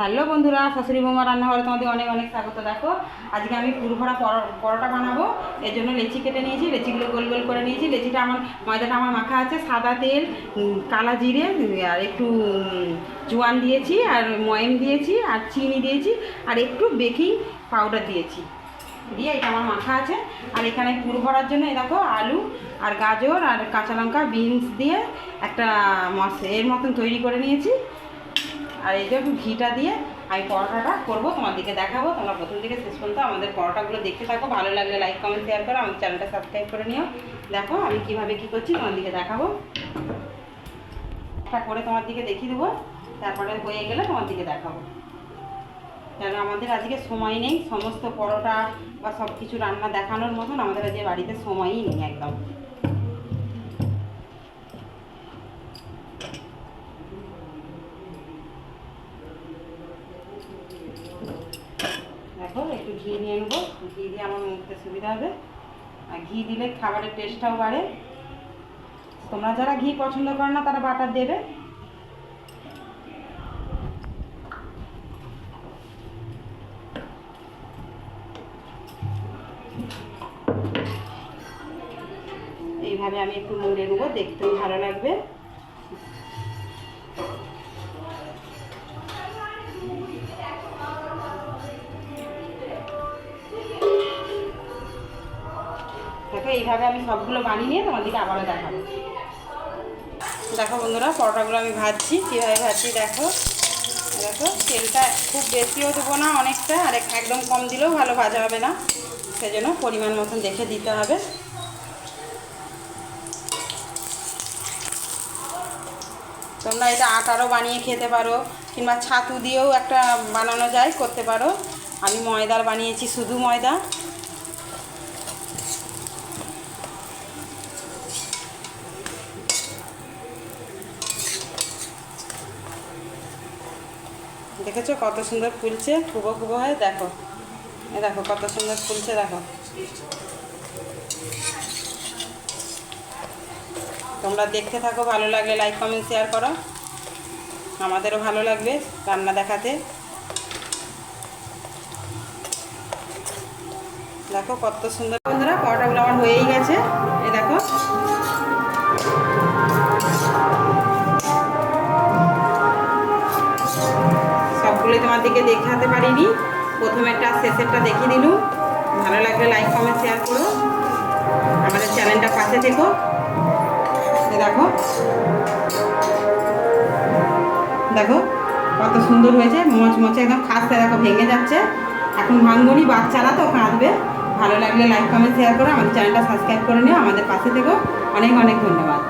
Hello বন্ধুরা, শাশুড়ি বৌমা রান্নাঘরে তোমাদের অনেক অনেক স্বাগত। দেখো, আজকে আমি পুরভরা পরোটা বানাবো। এর জন্য লেচি কেটে নিয়েছি, লেচিগুলো গোল গোল করে নিয়েছি। লেচিটা আমার, ময়দাটা আমার মাখা আছে, সাদা তেল কালা জিরে, আর একটু জোয়ান দিয়েছি, আর ময়েম দিয়েছি, আর চিনি দিয়েছি, আর একটু বেকিং পাউডার দিয়েছি। দিয়ে এটা আমার মাখা আছে। আর এখানে পুর ভরার জন্য এই দেখো আলু, আর গাজর, আর কাঁচা লঙ্কা, বিনস দিয়ে একটা মশ এর মতন তৈরি করে নিয়েছি। আর এই যে একটু ঘিটা দিয়ে আমি পরোটাটা করব তোমাদেরকে দেখাবো, তোমরা প্রথম থেকে শেষ পর্যন্ত আমাদের পরোটাগুলো দেখতে থাকো। ভালো লাগলে লাইক কমেন্ট শেয়ার করো আমাদের চ্যানেলটা সাবস্ক্রাইব করে নিও। দেখো আমি কীভাবে কি করছি তোমাদেরকে দেখাবো। একটা করে তোমার দিকে দেখিয়ে দেবো, তারপরে হয়ে গেলে তোমার দিকে দেখাবো। কেন, আমাদের আজকে সময় নেই, সমস্ত পরোটা বা সব কিছু রান্না দেখানোর মতন আমাদের আজকে বাড়িতে সময়ই নেই একদম। একটু ঘি নিয়ে নেব। ঘি দিয়ে আমার মুখতে সুবিধা হবে। আর ঘি দিলে খাবারের টেস্টটাও বাড়ে। তোমরা যারা ঘি পছন্দ করো না, তারা বাটার দেবে। এইভাবে আমি একটু মুড়ে নেব, দেখতেও ভালো লাগবে। দেখো, এইভাবে আমি সবগুলো বানিয়ে নিয়ে তোমাদেরকে আবারও দেখাবো। দেখো বন্ধুরা, পরোটাগুলো আমি ভাজছি। কীভাবে ভাজছি দেখো। দেখো, তেলটা খুব বেশিও দেবো না অনেকটা, আর একদম কম দিলেও ভালো ভাজা হবে না। সেজন্য পরিমাণ মতন দেখে দিতে হবে। তোমরা এটা আটারও বানিয়ে খেতে পারো, কিংবা ছাতু দিয়েও একটা বানানো যায়, করতে পারো। আমি ময়দার বানিয়েছি, শুধু ময়দা। দেখেছ কত সুন্দর ফুলছে? কুবো কুবো হয়ে দেখো। এ দেখো কত সুন্দর ফুলছে, দেখো। তোমরা দেখতে থাকো, ভালো লাগলে লাইক কমেন্ট শেয়ার করো। আমাদেরও ভালো লাগবে রান্না দেখাতে। দেখো কত সুন্দর। বন্ধুরা, পরোটাগুলো আমার হয়েই গেছে। এ দেখো। দিকে দেখাতে পারিনি। প্রথমেরটা শেষেরটা দেখিয়ে দিলুম। ভালো লাগলে লাইক কমেন্ট শেয়ার করো। আমাদের চ্যানেলটা পাশে থেকো। দেখো। দেখো, কত সুন্দর হয়েছে। মচ মচে একদম খাসতে দেখো ভেঙে যাচ্ছে। এখন ভাঙ্গনি বাচ্চারা তো কাঁদবে। ভালো লাগলে লাইক কমেন্ট শেয়ার করো। আমাদের চ্যানেলটা সাবস্ক্রাইব করে নিও। আমাদের পাশে থেকো। অনেক অনেক ধন্যবাদ।